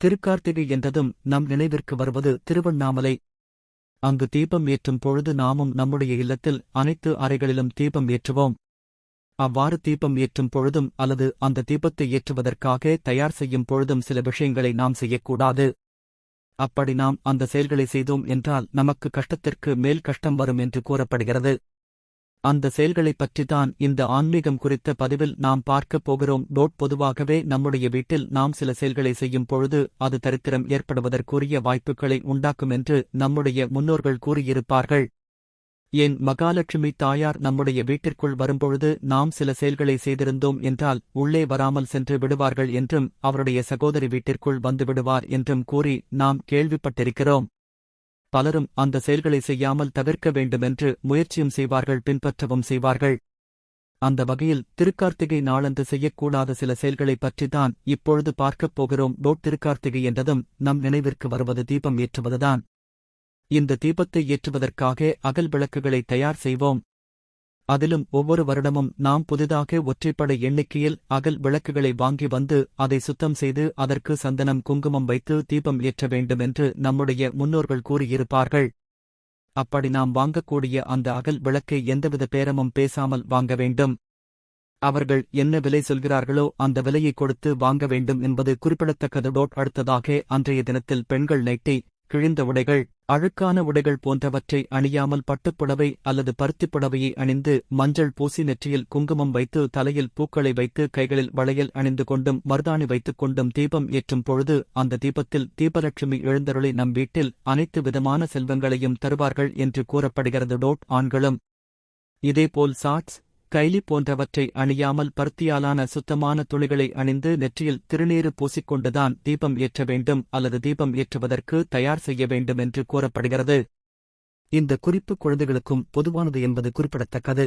திருக்கார்த்திகை என்றதும் நம் நினைவிற்கு வருவது திருவண்ணாமலை. அங்கு தீபம் ஏற்றும் பொழுது நாமும் நம்முடைய இல்லத்தில் அனைத்து அறைகளிலும் தீபம் ஏற்றுவோம். அவ்வாறு தீபம் ஏற்றும் பொழுதும் அல்லது அந்த தீபத்தை ஏற்றுவதற்காக தயார் செய்யும் பொழுதும் சில விஷயங்களை நாம் செய்யக்கூடாது. அப்படி நாம் அந்த செயல்களை செய்தோம் என்றால் நமக்கு கஷ்டத்திற்கு மேல் கஷ்டம் வரும் என்று கூறப்படுகிறது. அந்த செயல்களைப் பற்றித்தான் இந்த ஆன்மீகம் குறித்த பதிவில் நாம் பார்க்கப் போகிறோம். டோட் பொதுவாகவே நம்முடைய வீட்டில் நாம் சில செயல்களை செய்யும் பொழுது அது தரித்திரம் ஏற்படுவதற்குரிய வாய்ப்புகளை உண்டாக்கும் என்று நம்முடைய முன்னோர்கள் கூறியிருப்பார்கள். என் மகாலட்சுமி தாயார் நம்முடைய வீட்டிற்குள் வரும்பொழுது நாம் சில செயல்களை செய்திருந்தோம் என்றால் உள்ளே வராமல் சென்று விடுவார்கள் என்றும் அவருடைய சகோதரி வீட்டிற்குள் வந்து விடுவார் என்றும் கூறி நாம் கேள்விப்பட்டிருக்கிறோம். பலரும் அந்த செயல்களை செய்யாமல் தவிர்க்க வேண்டுமென்று முயற்சியும் செய்வார்கள் பின்பற்றவும் செய்வார்கள். அந்த வகையில் திருக்கார்த்திகை நாளன்று செய்யக்கூடாத சில செயல்களைப் பற்றித்தான் இப்பொழுது பார்க்கப் போகிறோம். டோட் திருக்கார்த்திகை என்றதும் நம் நினைவிற்கு வருவது தீபம் ஏற்றுவதுதான். இந்த தீபத்தை ஏற்றுவதற்காக அகல் விளக்குகளை தயார் செய்வோம். அதிலும் ஒவ்வொரு வருடமும் நாம் புதிதாக ஒற்றைப்படை எண்ணிக்கையில் அகல் விளக்குகளை வாங்கி வந்து அதை சுத்தம் செய்து அதற்கு சந்தனம் குங்குமம் வைத்து தீபம் ஏற்ற வேண்டும் என்று நம்முடைய முன்னோர்கள் கூறியிருப்பார்கள். அப்படி நாம் வாங்கக்கூடிய அந்த அகல் விளக்கை எந்தவித பேரமும் பேசாமல் வாங்க வேண்டும். அவர்கள் என்ன விலை சொல்கிறார்களோ அந்த விலையை கொடுத்து வாங்க வேண்டும் என்பது குறிப்பிடத்தக்கது டோட் அடுத்ததாக அன்றைய தினத்தில் பெண்கள் நைட்டி கிழிந்த உடைகள் அழுக்கான உடைகள் போன்றவற்றை அணியாமல் பட்டுப்புடவை அல்லது பருத்திப் புடவையை அணிந்து மஞ்சள் பூசி நெற்றியில் குங்குமம் வைத்து தலையில் பூக்களை வைத்து கைகளில் வளையல் அணிந்து கொண்டும் மருதாணி வைத்துக் கொண்டும் தீபம் ஏற்றும் பொழுது அந்த தீபத்தில் தீபலட்சுமி எழுந்தருளி நம் வீட்டில் அனைத்து விதமான செல்வங்களையும் தருவார்கள் என்று கூறப்படுகிறது. டோட் ஆண்களும் இதேபோல் சாட்ஸ் கைலி போன்றவற்றை அணியாமல் பருத்தியாலான சுத்தமான துளிகளை அணிந்து நெற்றியில் திருநீறு பூசிக்கொண்டுதான் தீபம் ஏற்ற வேண்டும் அல்லது தீபம் ஏற்றுவதற்கு தயார் செய்ய வேண்டும் என்று கூறப்படுகிறது. இந்த குறிப்பு குழந்தைகளுக்கும் பொதுவானது என்பது குறிப்பிடத்தக்கது.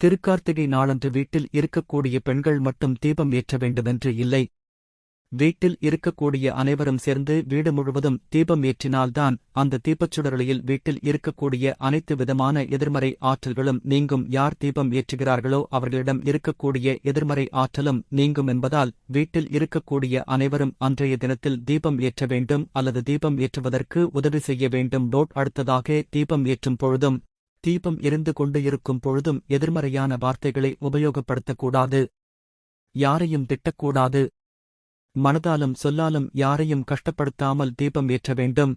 திருக்கார்த்திகை நாளன்று வீட்டில் இருக்கக்கூடிய பெண்கள் மட்டும் தீபம் ஏற்ற வேண்டுமென்று இல்லை. வீட்டில் இருக்கக்கூடிய அனைவரும் சேர்ந்து வீடு முழுவதும் தீபம் ஏற்றினால்தான் அந்த தீபச்சுடரொளியில் வீட்டில் இருக்கக்கூடிய அனைத்து விதமான எதிர்மறை ஆற்றல்களும் நீங்கும். யார் தீபம் ஏற்றுகிறார்களோ அவர்களிடம் இருக்கக்கூடிய எதிர்மறை ஆற்றலும் நீங்கும் என்பதால் வீட்டில் இருக்கக்கூடிய அனைவரும் அன்றைய தினத்தில் தீபம் ஏற்ற வேண்டும் அல்லது தீபம் ஏற்றுவதற்கு உதவி செய்ய வேண்டும். டோட் அடுத்ததாக தீபம் ஏற்றும் பொழுதும் தீபம் எரிந்து கொண்டு இருக்கும் பொழுதும் எதிர்மறையான வார்த்தைகளை உபயோகப்படுத்தக்கூடாது. யாரையும் திட்டக்கூடாது. மனதாலும் சொல்லாலும் யாரையும் கஷ்டப்படுத்தாமல் தீபம் ஏற்ற வேண்டும்.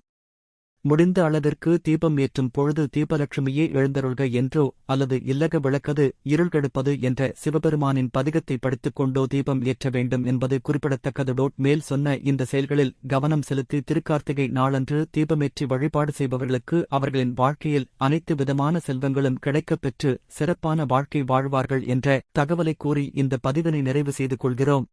முடிந்த அளவிற்கு தீபம் ஏற்றும் பொழுது தீபலட்சுமியே எழுந்தருள்க என்றோ அல்லது இல்லக விளக்கது இருள் கெடுப்பது என்ற சிவபெருமானின் பதிகத்தை படித்துக் கொண்டோ தீபம் ஏற்ற வேண்டும் என்பது குறிப்பிடத்தக்கது. டோட் மேல் சொன்ன இந்த செயல்களில் கவனம் செலுத்தி திருக்கார்த்திகை நாளன்று தீபமேற்றி வழிபாடு செய்பவர்களுக்கு அவர்களின் வாழ்க்கையில் அனைத்து விதமான செல்வங்களும் கிடைக்கப் பெற்று சிறப்பான வாழ்க்கை வாழ்வார்கள் என்ற தகவலை கூறி இந்த பதிவினை நிறைவு செய்து கொள்கிறோம்.